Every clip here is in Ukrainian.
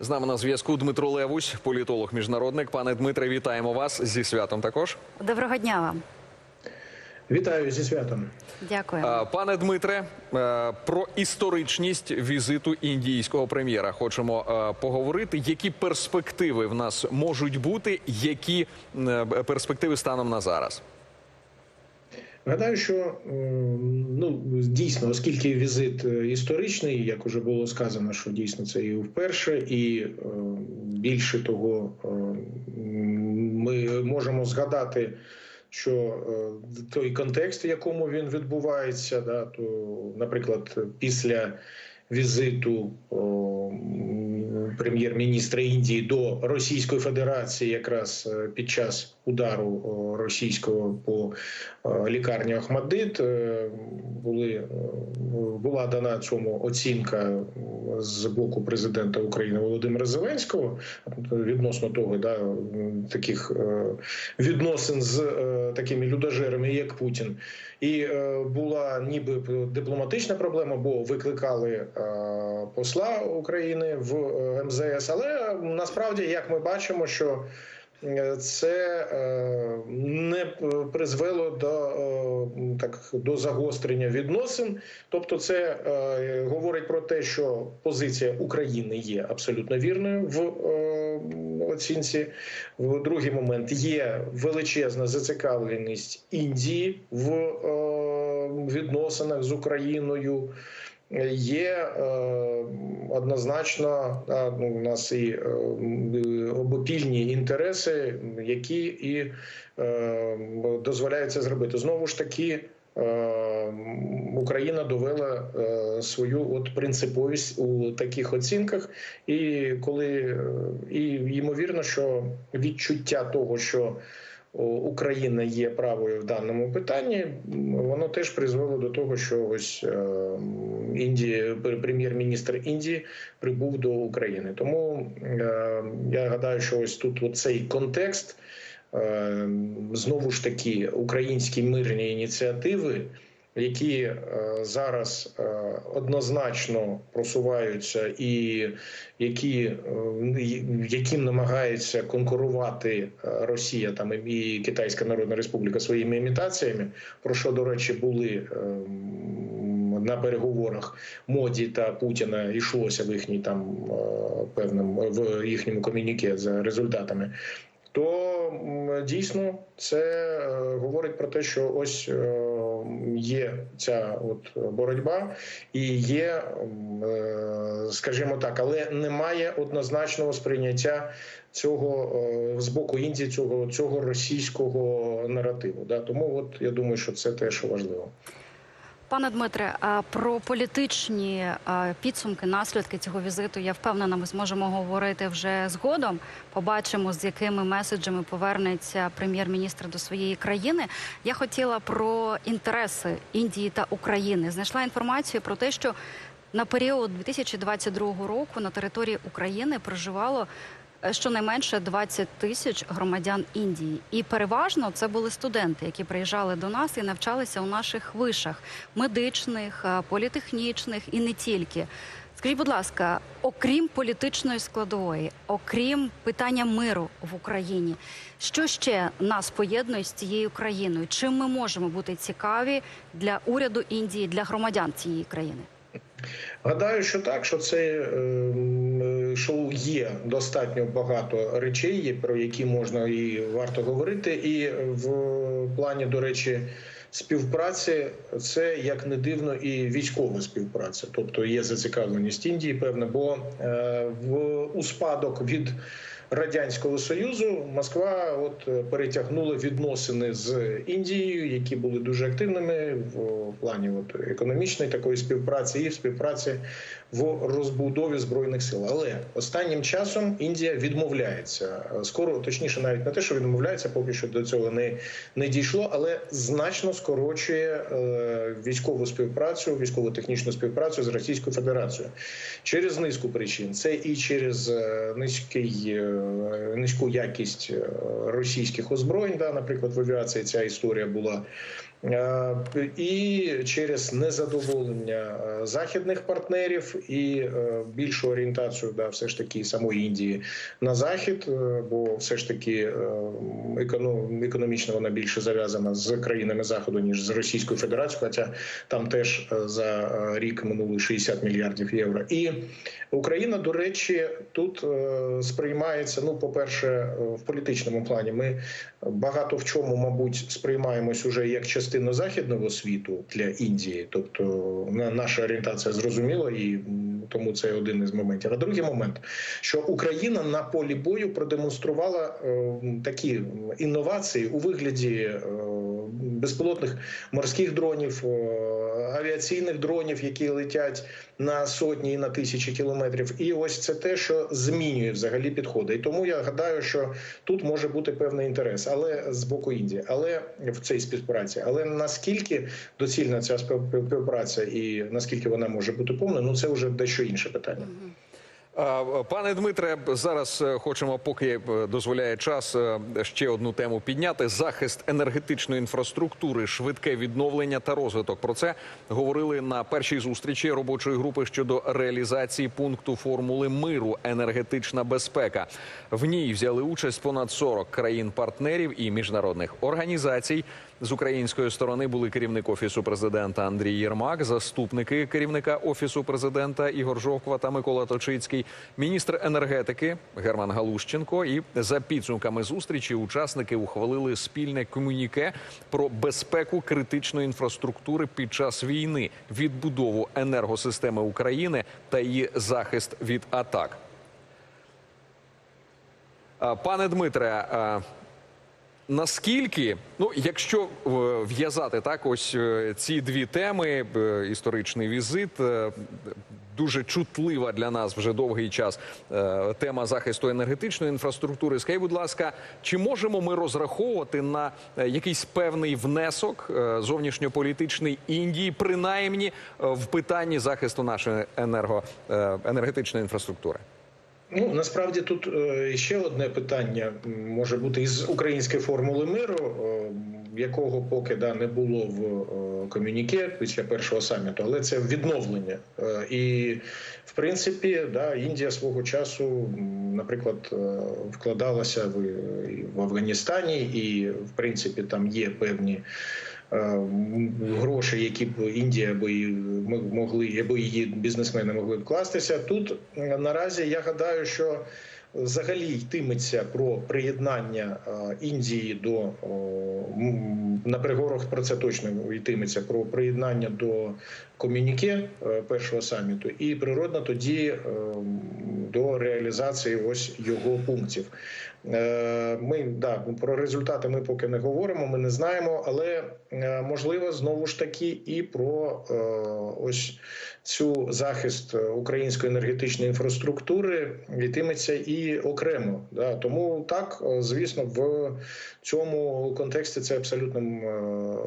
З нами на зв'язку Дмитро Левусь, політолог міжнародник. Пане Дмитре, вітаємо вас зі святом. Також Доброго дня вам. Вітаю зі святом. Дякую. Пане Дмитре, е, про історичність візиту індійського прем'єра хочемо е, поговорити. Які перспективи в нас можуть бути? Які е, перспективи станом на зараз? Гадаю, що ну дійсно, оскільки візит е, історичний, як уже було сказано, що дійсно це і вперше, і е, більше того, е, ми можемо згадати, що е, той контекст, в якому він відбувається, да, то, наприклад, після візиту прем'єр-міністра Індії до Російської Федерації, якраз е, під час удару російського по е, лікарні Ахмадит, е, були е, була дана цьому оцінка з боку президента України Володимира Зеленського відносно того, да таких е, відносин з е, такими людожерами, як Путін. І е, була ніби дипломатична проблема, бо викликали е, посла України в е, МЗС. Але насправді, як ми бачимо, що е, це е, не призвело до е, так до загострення відносин. Тобто, це е, говорить про те, що позиція України є абсолютно вірною в оцінці. В другий момент є величезна зацікавленість Індії в відносинах з Україною. Є е, однозначно ну, у нас і е, обопільні інтереси, які і е, дозволяють це зробити. Знову ж таки, Україна довела свою от принциповість у таких оцінках, і коли і ймовірно, що відчуття того, що Україна є правою в даному питанні, воно теж призвело до того, що ось е, Індія, прем'єр-міністр Індії прибув до України. Тому е, я гадаю, що ось тут цей контекст е, знову ж таки українські мирні ініціативи. Які е, зараз е, однозначно просуваються, і які е, яким намагається конкурувати Росія там і Китайська Народна Республіка своїми імітаціями, про що до речі були на переговорах Моді та Путіна йшлося в їхній там певним в їхньому комюніке за результатами. То дійсно це говорить про те, що ось є ця от боротьба, і є, е, скажімо так, але немає однозначного сприйняття цього е, з боку Індії, цього цього російського наративу. Тому от я думаю, що це теж важливо. Пане Дмитре, а про політичні підсумки, наслідки цього візиту, я впевнена, ми зможемо говорити вже згодом. Побачимо, з якими меседжами повернеться прем'єр-міністр до своєї країни. Я хотіла про інтереси Індії та України. Знайшла інформацію про те, що на період 2022 року на території України проживало е, щонайменше 20 тисяч громадян Індії, і переважно це були студенти, які приїжджали до нас і навчалися у наших вишах медичних, е, політехнічних і не тільки. Скажіть, будь ласка, окрім політичної складової, окрім питання миру в Україні, що ще нас поєднує з цією країною? Чим ми можемо бути цікаві для уряду Індії, для громадян цієї країни? Гадаю, що так, що це е, що є достатньо багато речей, про які можна і варто говорити, і в плані, до речі, співпраці це як не дивно і військова співпраця, тобто є зацікавленість Індії, певне, бо е, в у спадок від. Радянського союзу Москва от е, перетягнула відносини з Індією, які були дуже активними в плані от економічної такої співпраці і співпраці в розбудові збройних сил. Але останнім часом Індія відмовляється скоро, точніше, навіть не те, що відмовляється, поки що до цього не, не дійшло, але значно скорочує е, військову співпрацю, військово-технічну співпрацю з Російською Федерацією через низку причин. Це і через е, низький, е, низьку якість е, російських озброєнь. Да, наприклад, в авіації ця історія була Е, І через незадоволення е, західних партнерів і е, більшу орієнтацію, да, все ж таки самої Індії на захід, е, бо все ж таки е, економічно вона більше зав'язана з країнами заходу ніж з Російською Федерацією, хоча там теж е, за е, рік минули 60 мільярдів євро. І Україна, до речі, тут е, сприймається. Ну, по-перше, е, в політичному плані ми багато в чому, мабуть, сприймаємось уже як частину західного світу для Індії. Тобто на- наша орієнтація зрозуміла, і тому це один із моментів. А другий момент, що Україна на полі бою продемонструвала е, такі інновації у вигляді е, безпілотних морських дронів, е, авіаційних дронів, які летять на сотні і на тисячі кілометрів. І ось це те, що змінює взагалі підходи. І тому я гадаю, що тут може бути певний інтерес, але з боку Індії, але в цій співпраці. Але наскільки доцільна ця співпраця і наскільки вона може бути повною, ну це вже дещо інше питання. Пане Дмитре, зараз е, хочемо, поки е, дозволяє час, е, ще одну тему підняти: захист енергетичної інфраструктури, швидке відновлення та розвиток. Про це говорили на першій зустрічі робочої групи щодо реалізації пункту формули миру енергетична безпека. В ній взяли участь понад 40 країн-партнерів і міжнародних організацій. З української сторони були керівник офісу президента Андрій Єрмак, заступники керівника офісу президента Ігор Жовква та Микола Точицький, міністр енергетики Герман Галущенко. І за підсумками зустрічі учасники ухвалили спільне комюніке про безпеку критичної інфраструктури під час війни, відбудову енергосистеми України та її захист від атак. Пане Дмитре, Наскільки, ну якщо е, в'язати так, ось е, ці дві теми, е, історичний візит, дуже чутлива для нас вже довгий час тема захисту енергетичної інфраструктури. Скажіть, будь ласка, чи можемо ми розраховувати на якийсь певний внесок зовнішньополітичний Індії, принаймні в питанні захисту нашої енерго, енергетичної інфраструктури? Ну насправді тут е, ще одне питання може бути із української формули миру, е, якого поки да не було в е, комюніке після першого саміту, але це відновлення. І в принципі, да, Індія свого часу, наприклад, вкладалася в, в Афганістані, і в принципі там є певні. Е, Гроші, які б Індія би могли, або її бізнесмени могли вкластися. Тут е, наразі я гадаю, що взагалі йтиметься про приєднання е, Індії до на переговорах про це точно йтиметься про приєднання до комюніке першого саміту, і природно тоді до реалізації ось його пунктів. Е, Ми да про результати ми поки не говоримо, ми не знаємо, але е, можливо знову ж таки і про е, ось цю захист української енергетичної інфраструктури йтиметься і окремо. Да. Тому так, звісно, в цьому контексті це абсолютно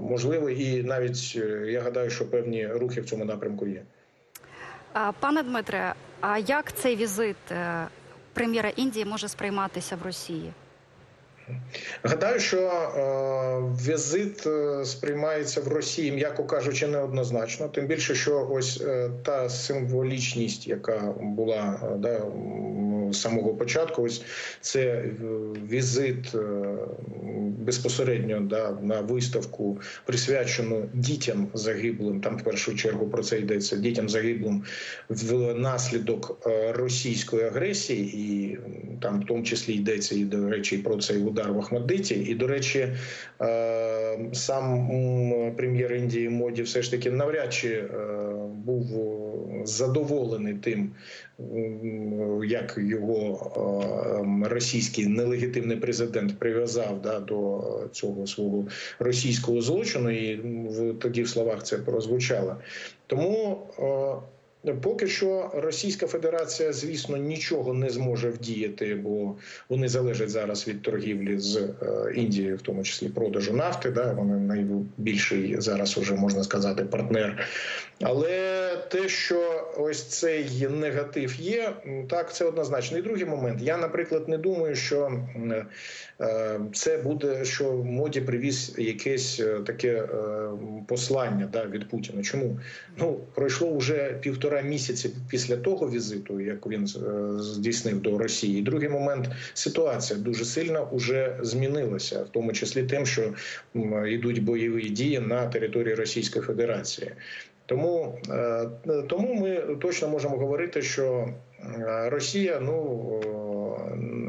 можливо, і навіть я гадаю, що певні рухи в цьому напрямку є. Пане Дмитре, а як цей візит прем'єра Індії може сприйматися в Росії? Гадаю, що е, візит е, сприймається в Росії, м'яко кажучи, неоднозначно. Тим більше, що ось е, та символічність, яка була е, да, самого початку, ось це е, візит е, безпосередньо да, на виставку, присвячену дітям загиблим. Там в першу чергу про це йдеться дітям загиблим внаслідок е, російської агресії, і там в тому числі йдеться і до речі, про цей удар в Ахмадиті. І до речі, сам прем'єр Індії Моді все ж таки навряд чи був задоволений тим, як його е, російський нелегітимний президент прив'язав да, до цього свого російського злочину, і тоді в словах це прозвучало. Тому е, Поки що Російська Федерація, звісно, нічого не зможе вдіяти, бо вони залежать зараз від торгівлі з е, Індією, в тому числі продажу нафти. Да, вони найбільший зараз уже можна сказати партнер. Але те, що ось цей негатив є, так це однозначно. І другий момент. Я, наприклад, не думаю, що е, це буде, що моді привіз якесь е, таке послання да, від Путіна. Чому? Ну пройшло вже півтора місяці після того візиту, як він е, здійснив до Росії. І другий момент ситуація дуже сильно вже змінилася, в тому числі тим, що йдуть бойові дії на території Російської Федерації. Тому, е, тому ми точно можемо говорити, що е, Росія ну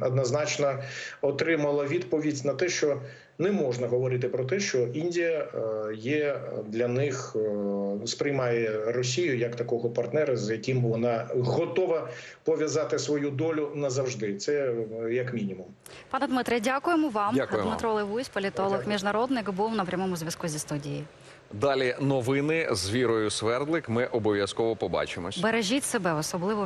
однозначно отримала відповідь на те, що не можна говорити про те, що Індія е, є для них е, сприймає Росію як такого партнера, з яким вона готова пов'язати свою долю назавжди. Це е, як мінімум. Пане Дмитре, дякуємо вам. Дякуємо. Дмитро Левусь, політолог, міжнародник, був на прямому зв'язку зі студією. Далі новини з Вірою Свердлик. Ми обов'язково побачимось. Бережіть себе, особливо в